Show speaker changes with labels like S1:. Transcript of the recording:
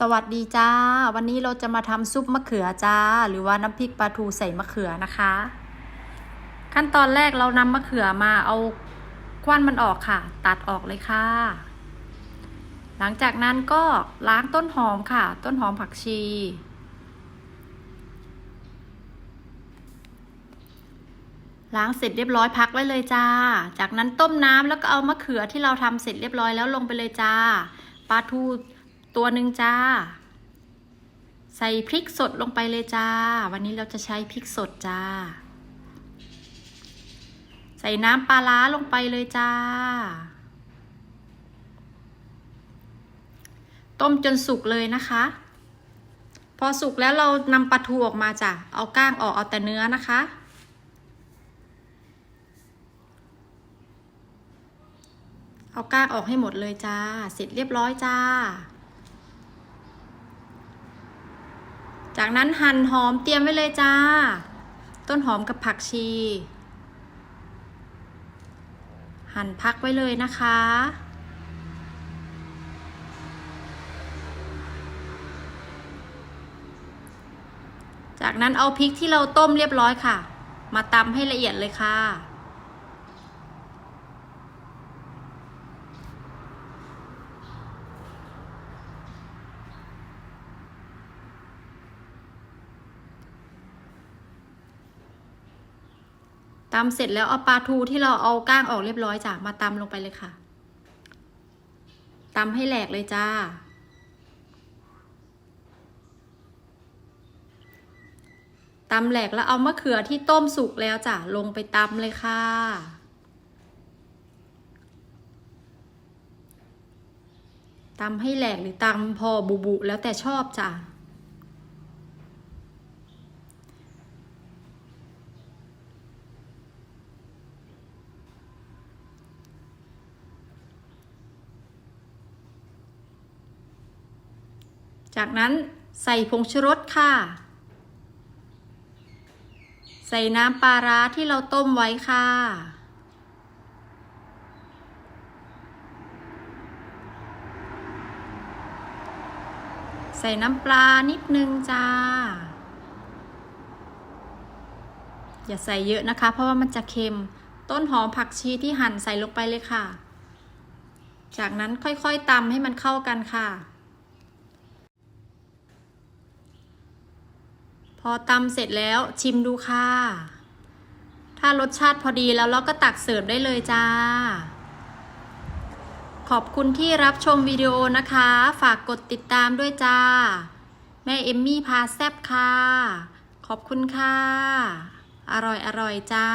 S1: สวัสดีจ้า วันนี้เราจะมาทำซุปมะเขือจ้า หรือว่าน้ำพริกปลาทูใส่มะเขือนะคะ ขั้นตอนแรกเรานำมะเขือมาเอาควันมันออกค่ะ ตัดออกเลยค่ะ หลังจากนั้นก็ล้างต้นหอมค่ะ ต้นหอมผักชี ล้างเสร็จเรียบร้อยพักไว้เลยจ้า จากนั้นต้มน้ำแล้วก็เอามะเขือที่เราทำเสร็จเรียบร้อยแล้วลงไปเลยจ้าปลาทู ตัวหนึ่งจ้า ใส่พริกสดลงไปเลยจ้า วันนี้เราจะใช้พริกสดจ้า ใส่น้ำปลาร้าลงไปเลยจ้า ต้มจนสุกเลยนะคะ พอสุกแล้วเรานำปลาทูออกมาจ้ะ เอาก้างออกเอาแต่เนื้อนะคะเอาก้างออกให้หมดเลยจ้า เสร็จเรียบร้อยจ้า จากนั้นหั่นหอมเตรียมไว้เลยจ้า ต้นหอมกับผักชี หั่นพักไว้เลยนะคะ จากนั้นเอาพริกที่เราต้มเรียบร้อยค่ะ มาตำให้ละเอียดเลยค่ะ ตำเสร็จแล้วเอาปลาทูที่เราเอาก้างออกเรียบร้อยจ้ะมาตำลงไปเลยค่ะตำให้แหลกเลยจ้า ตำแหลกแล้วเอามะเขือที่ต้มสุกแล้วจ้ะลงไปตำเลยค่ะ ตำให้แหลกหรือตำพอบุบุแล้วแต่ชอบจ้ะ จากนั้นใส่ผงชูรสค่ะ ใส่น้ำปลาร้าที่เราต้มไว้ค่ะ ใส่น้ำปลานิดนึงจ้า อย่าใส่เยอะนะคะ เพราะว่ามันจะเค็ม ต้นหอมผักชีที่หั่นใส่ลงไปเลยค่ะ จากนั้นค่อยๆตำให้มันเข้ากันค่ะ พอตำเสร็จแล้วชิมดูค่ะ ถ้ารสชาติพอดีแล้วเราก็ตักเสิร์ฟได้เลยจ้า ขอบคุณที่รับชมวิดีโอนะคะ ฝากกดติดตามด้วยจ้า แม่เอมมี่พาแซบค่ะ ขอบคุณค่ะ อร่อยอร่อยจ้า